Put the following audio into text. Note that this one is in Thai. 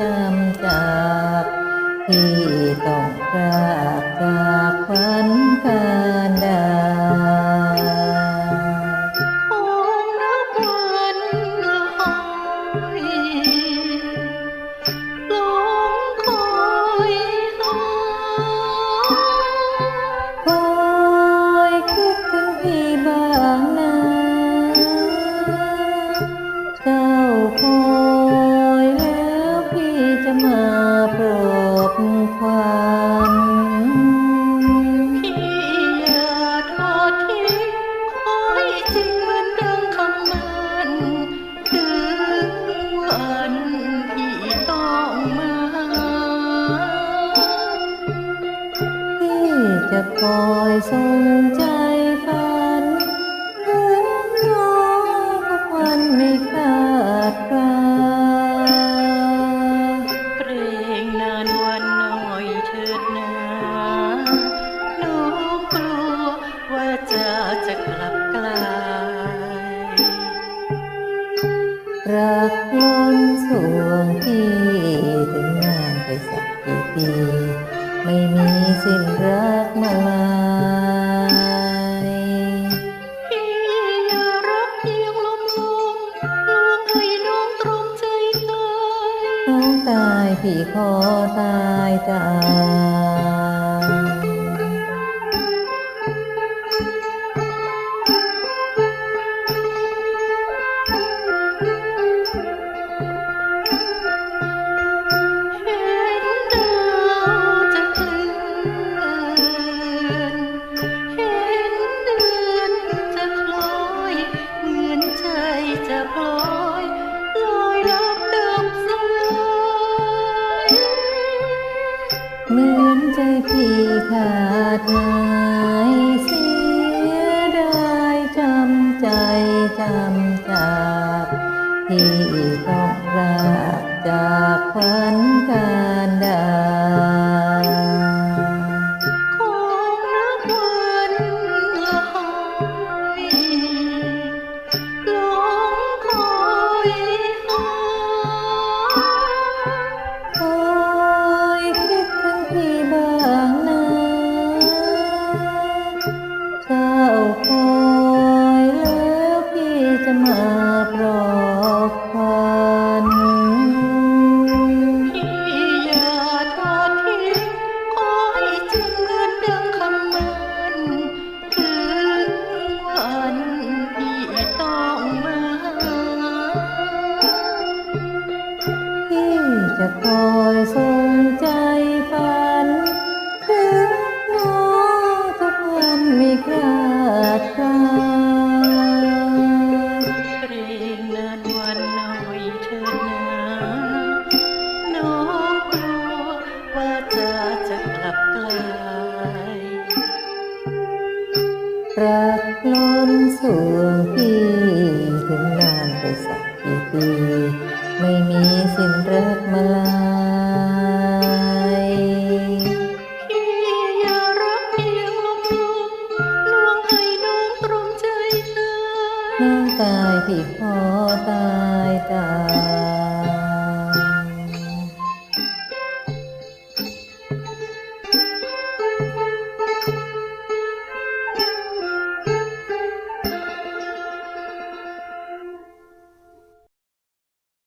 จำจากที่ต้องการ จะคอยส่งใจฝันถึงน้องทุกวันไม่ขาดคลาเกรงนานวันหน่อยเถิดนาน้องกลัวว่าจะจะกลับกลายรักล้นสวงพี่ถึงนานไปสักกี่ปี ไม่มีสิ้นรักมาลายพี่อย่ารักเพียงลมลมลวงให้น้องตรมใจตายน้องตายพี่ขอตายตาย ขาดหายเสียดายจำใจจำจากที่ จะคอยส่งใจฝันถึงน้องทุกวันไม่คลาดคลายเกรงนานวันหน่อยเถิดนะน้องกลัวว่าจะจะกลับกลายรักล้นสวงพี่ถึงนานไปสักกี่ปี ไม่มีสิ้นรักมาลายพี่อย่ารักเพียงลมลมลวงให้น้องตรมใจตายน้องตายพี่ขอตายตาย